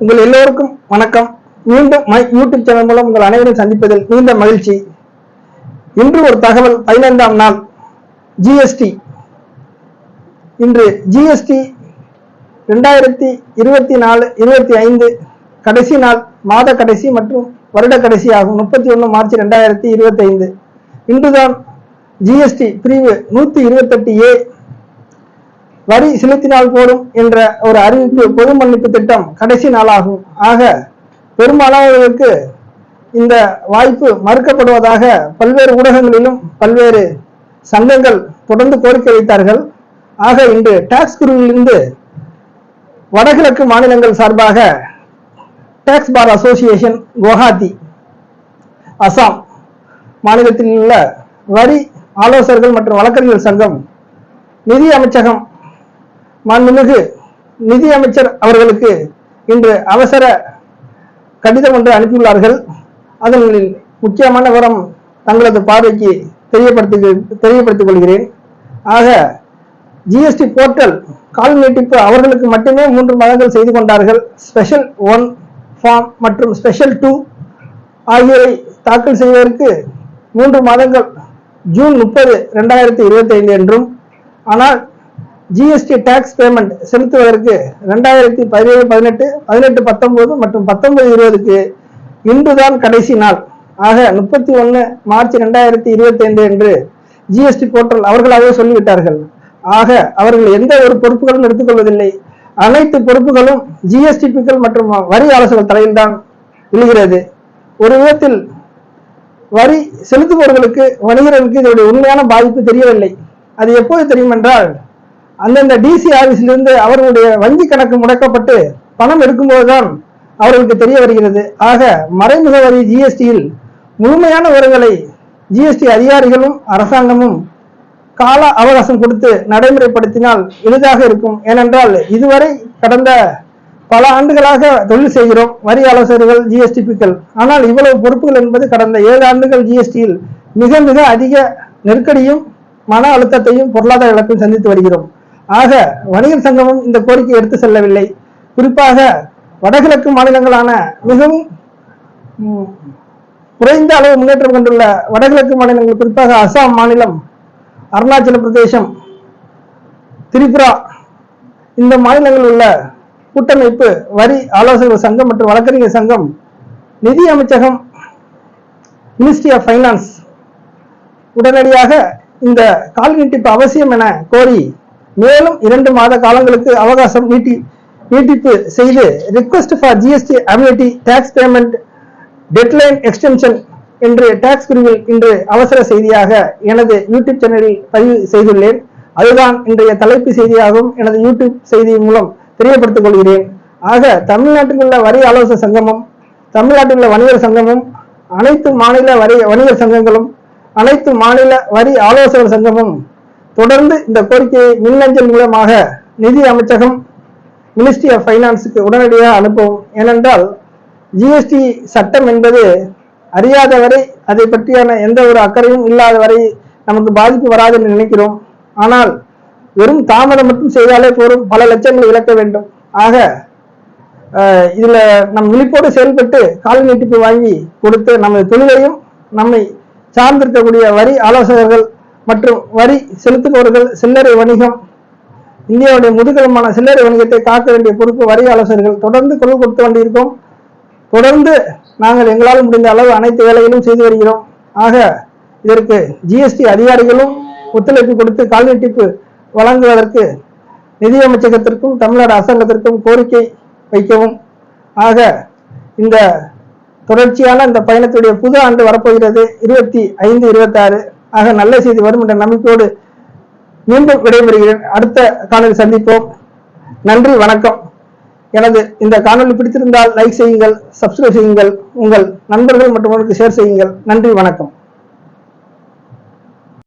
உங்கள் எல்லோருக்கும் வணக்கம். மீண்டும் மை யூடியூப் சேனல் மூலம் உங்கள் அனைவரும் சந்திப்பதில் மிகுந்த மகிழ்ச்சி. இன்று ஒரு தகவல். பதினைந்தாம் நாள். ஜிஎஸ்டி இன்று ஜிஎஸ்டி ரெண்டாயிரத்தி இருபத்தி நாலு இருபத்தி ஐந்து கடைசி நாள் மாத கடைசி மற்றும் வருட கடைசி ஆகும். முப்பத்தி ஒன்று மார்ச் ரெண்டாயிரத்தி இருபத்தி ஐந்து. இன்றுதான் ஜிஎஸ்டி பிரிவு நூத்தி இருபத்தெட்டு ஏ வரி செலுத்தினால் போடும் என்ற ஒரு அறிவிப்பு பொது மன்னிப்பு திட்டம் கடைசி நாளாகும். ஆக பெரும்பாலானவர்களுக்கு இந்த வாய்ப்பு மறுக்கப்படுவதாக பல்வேறு ஊடகங்களிலும் பல்வேறு சங்கங்கள் தொடர்ந்து கோரிக்கை வைத்தார்கள். ஆக இன்று டாக்ஸ் குருவிலிருந்து வடகிழக்கு மாநிலங்கள் சார்பாக tax bar association Guwahati Assam மாநிலத்தில் உள்ள வரி ஆலோசகர்கள் மற்றும் வழக்கறிஞர் சங்கம் நிதி அமைச்சகம் மாண்புமிகு நிதி அமைச்சர் அவர்களுக்கு இன்று அவசர கடிதம் ஒன்று அனுப்பியுள்ளார்கள். அதனில் முக்கியமான விவரம் தங்களது பார்வைக்கு தெரியப்படுத்தி தெரியப்படுத்திக் கொள்கிறேன் ஆக ஜிஎஸ்டி போர்ட்டல் கால் நீட்டிப்பு அவர்களுக்கு மட்டுமே மூன்று மாதங்கள் செய்து கொண்டார்கள். ஸ்பெஷல் ஒன் ஃபார்ம் மற்றும் ஸ்பெஷல் டூ ஆகியவை தாக்கல் செய்வதற்கு மூன்று மாதங்கள் ஜூன் முப்பது ரெண்டாயிரத்தி இருபத்தி ஐந்து என்றும் ஆனால் ஜிஎஸ்டி டாக்ஸ் பேமெண்ட் செலுத்துவதற்கு ரெண்டாயிரத்தி பதினேழு பதினெட்டு பதினெட்டு பத்தொம்போது மற்றும் பத்தொன்பது இருபதுக்கு இன்றுதான் கடைசி நாள். ஆக முப்பத்தி ஒன்று மார்ச் ரெண்டாயிரத்தி இருபத்தி ஐந்து என்று ஜிஎஸ்டி போர்ட்டல் அவர்களாகவே சொல்லிவிட்டார்கள். ஆக அவர்கள் எந்த ஒரு பொறுப்புகளும் எடுத்துக்கொள்வதில்லை. அனைத்து பொறுப்புகளும் ஜிஎஸ்டிபிக்கள் மற்றும் வரி ஆலோசகர் தலையில்தான் விழுகிறது. ஒரு விதத்தில் வரி செலுத்துபவர்களுக்கு வணிகர்களுக்கு இதனுடைய உண்மையான பாதிப்பு தெரியவில்லை. அது எப்போது தெரியும் என்றால் அந்தந்த டிசி ஆபீஸிலிருந்து அவர்களுடைய வங்கி கணக்கு முடக்கப்பட்டு பணம் எடுக்கும்போதுதான் அவர்களுக்கு தெரிய வருகிறது. ஆக மறைமுக வரி ஜிஎஸ்டியில் முழுமையான விவரங்களை ஜிஎஸ்டி அதிகாரிகளும் அரசாங்கமும் கால அவகாசம் கொடுத்து நடைமுறைப்படுத்தினால் எளிதாக இருக்கும். ஏனென்றால் இதுவரை கடந்த பல ஆண்டுகளாக தொழில் செய்கிறோம் வரி ஆலோசகர்கள் ஜிஎஸ்டிபிக்கள் ஆனால் இவ்வளவு பொறுப்புகள் என்பது கடந்த ஏழு ஆண்டுகள் ஜிஎஸ்டியில் மிக மிக அதிக நெருக்கடியும் மன அழுத்தத்தையும் பொருளாதார இழப்பையும் சந்தித்து வருகிறோம். ஆக வணிகர் சங்கமும் இந்த கோரிக்கை எடுத்து செல்லவில்லை. குறிப்பாக வடகிழக்கு மாநிலங்களான மிகவும் குறைந்த அளவு முன்னேற்றம் கொண்டுள்ள வடகிழக்கு மாநிலங்கள் குறிப்பாக அசாம் மாநிலம் அருணாச்சல பிரதேசம் திரிபுரா இந்த மாநிலங்களில் உள்ள கூட்டமைப்பு வரி ஆலோசகர் சங்கம் மற்றும் வழக்கறிஞர் சங்கம் நிதி அமைச்சகம் மினிஸ்ட்ரி ஆஃப் ஃபைனான்ஸ் உடனடியாக இந்த கால் நீட்டிப்பு அவசியம் என கோரி மேலும் இரண்டு மாத காலங்களுக்கு அவகாசம் நீட்டி நீட்டிப்பு செய்து request for GST amenity tax payment deadline extension என்று டாக்ஸ் பிரிவில் இன்று அவசர செய்தியாக எனது யூடியூப் சேனலில் பதிவு செய்துள்ளேன். அதுதான் இன்றைய தலைப்பு செய்தியாகவும் எனது யூடியூப் செய்தி மூலம் தெரியப்படுத்திக் கொள்கிறேன். ஆக தமிழ்நாட்டில் உள்ள வரி ஆலோசனை சங்கமும் தமிழ்நாட்டில் உள்ள வணிகர் சங்கமும் அனைத்து மாநில வரி வணிகர் சங்கங்களும் அனைத்து மாநில வரி ஆலோசகர் சங்கமும் தொடர்ந்து இந்த கோரிக்கையை மின்னஞ்சல் மூலமாக நிதி அமைச்சகம் மினிஸ்ட்ரி ஆஃப் ஃபைனான்ஸுக்கு உடனடியாக அனுப்பவும் ஏனென்றால் ஜிஎஸ்டி சட்டம் என்பது அறியாத வரை அதை பற்றியான எந்த ஒரு அக்கறையும் இல்லாத வரை நமக்கு பாதிப்பு வராது என்று நினைக்கிறோம். ஆனால் வெறும் தாமதம் மட்டும் செய்தாலே போதும். பல லட்சங்களை இழக்க வேண்டும். ஆக இதில் நம் விழிப்போடு செயல்பட்டு கால் நீட்டிப்பு வாங்கி கொடுத்து நமது தொழிலையும் நம்மை சார்ந்திருக்கக்கூடிய வரி ஆலோசகர்கள் மற்றும் வரி செலுத்துபவர்கள் சில்லறை வணிகம். இந்தியாவுடைய முதுகலமான சில்லறை வணிகத்தை காக்க வேண்டிய பொறுப்பு வரி ஆலோசகர்கள் தொடர்ந்து குரல் கொடுத்து கொண்டிருக்கோம் தொடர்ந்து நாங்கள் எங்களால் முடிந்த அளவு அனைத்து வேலைகளும் செய்து வருகிறோம். ஆக இதற்கு ஜிஎஸ்டி அதிகாரிகளும் ஒத்துழைப்பு கொடுத்து கால் நீட்டிப்பு வழங்குவதற்கு நிதியமைச்சகத்திற்கும் தமிழ்நாடு அரசாங்கத்திற்கும் கோரிக்கை வைக்கவும். ஆக இந்த தொடர்ச்சியான இந்த பயணத்துடைய புது ஆண்டு வரப்போகிறது. இருபத்தி ஐந்து இருபத்தாறு. ஆக நல்ல செய்தி வரும் என்ற நம்பிக்கையோடு மீண்டும் விடைபெறுகிறேன். அடுத்த காணொலி சந்திப்போம். நன்றி வணக்கம். எனது இந்த காணொலி பிடித்திருந்தால் லைக் செய்யுங்கள் சப்ஸ்கிரைப் செய்யுங்கள். உங்கள் நண்பர்கள் மற்றும் ஷேர் செய்யுங்கள். நன்றி வணக்கம்.